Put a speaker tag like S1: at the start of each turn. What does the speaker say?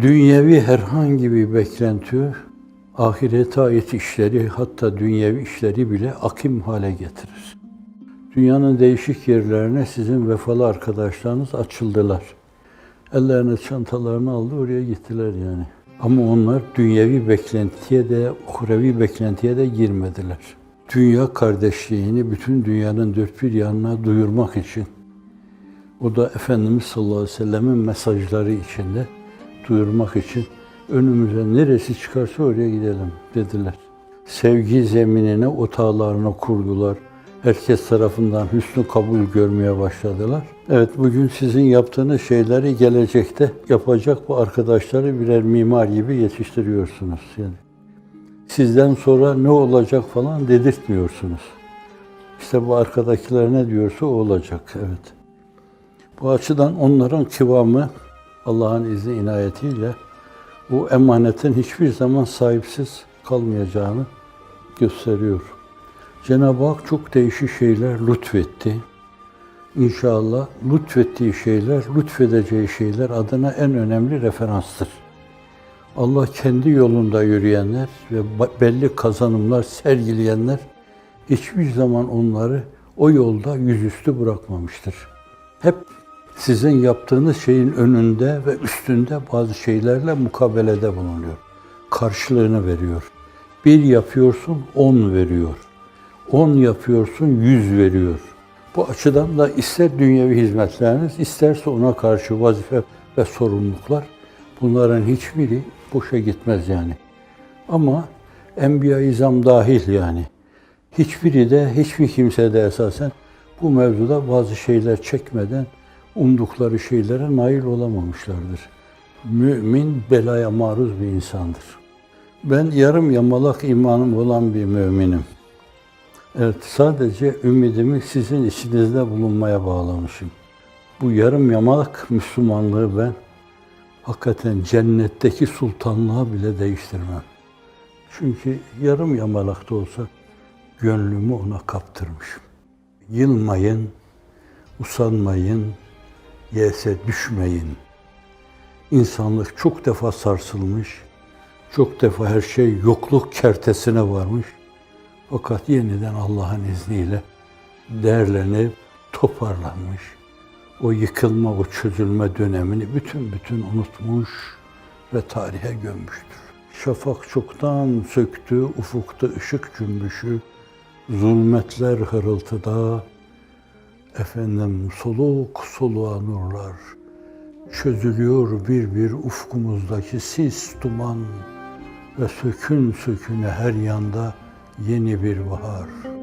S1: Dünyevi herhangi bir beklenti ahirete ait işleri hatta dünyevi işleri bile akim hale getirir. Dünyanın değişik yerlerine sizin vefalı arkadaşlarınız açıldılar. Ellerine çantalarını aldı oraya gittiler yani. Ama onlar dünyevi beklentiye de, uhrevi beklentiye de girmediler. Dünya kardeşliğini bütün dünyanın dört bir yanına duyurmak için, o da Efendimiz sallallahu aleyhi ve sellemin mesajları içinde duyurmak için önümüze neresi çıkarsa oraya gidelim dediler. Sevgi zeminine otağlarını kurdular. Herkes tarafından hüsnü kabul görmeye başladılar. Evet bugün sizin yaptığınız şeyleri gelecekte yapacak bu arkadaşları birer mimar gibi yetiştiriyorsunuz. Yani sizden sonra ne olacak falan dedirtmiyorsunuz. İşte bu arkadakiler ne diyorsa o olacak. Evet. Bu açıdan onların kıvamı Allah'ın izni inayetiyle bu emanetin hiçbir zaman sahipsiz kalmayacağını gösteriyor. Cenab-ı Hak çok değişik şeyler lütfetti. İnşallah lütfettiği şeyler, lütfedeceği şeyler adına en önemli referanstır. Allah kendi yolunda yürüyenler ve belli kazanımlar sergileyenler hiçbir zaman onları o yolda yüzüstü bırakmamıştır. Hep sizin yaptığınız şeyin önünde ve üstünde bazı şeylerle mukabelede bulunuyor. Karşılığını veriyor. Bir yapıyorsun, on veriyor. On yapıyorsun, yüz veriyor. Bu açıdan da ister dünyevi hizmetleriniz, isterse ona karşı vazife ve sorumluluklar, bunların hiçbiri boşa gitmez yani. Ama Enbiya-i dahil yani. Hiçbiri de, hiçbir kimse de esasen bu mevzuda bazı şeyler çekmeden umdukları şeylere nail olamamışlardır. Mümin belaya maruz bir insandır. Ben yarım yamalak imanım olan bir müminim. Evet, sadece ümidimi sizin içinizde bulunmaya bağlamışım. Bu yarım yamalak Müslümanlığı ben hakikaten cennetteki sultanlığa bile değiştirmem. Çünkü yarım yamalak da olsa gönlümü ona kaptırmışım. Yılmayın, usanmayın, yese düşmeyin. İnsanlık çok defa sarsılmış, çok defa her şey yokluk kertesine varmış. Fakat yeniden Allah'ın izniyle değerlenip toparlanmış. O yıkılma, o çözülme dönemini bütün bütün unutmuş ve tarihe gömmüştür. Şafak çoktan söktü, ufukta ışık cümbüşü, zulmetler hırıltıda, efendim soluk soluğa nurlar, çözülüyor bir bir ufkumuzdaki sis, duman ve sökün söküne her yanda yeni bir bahar.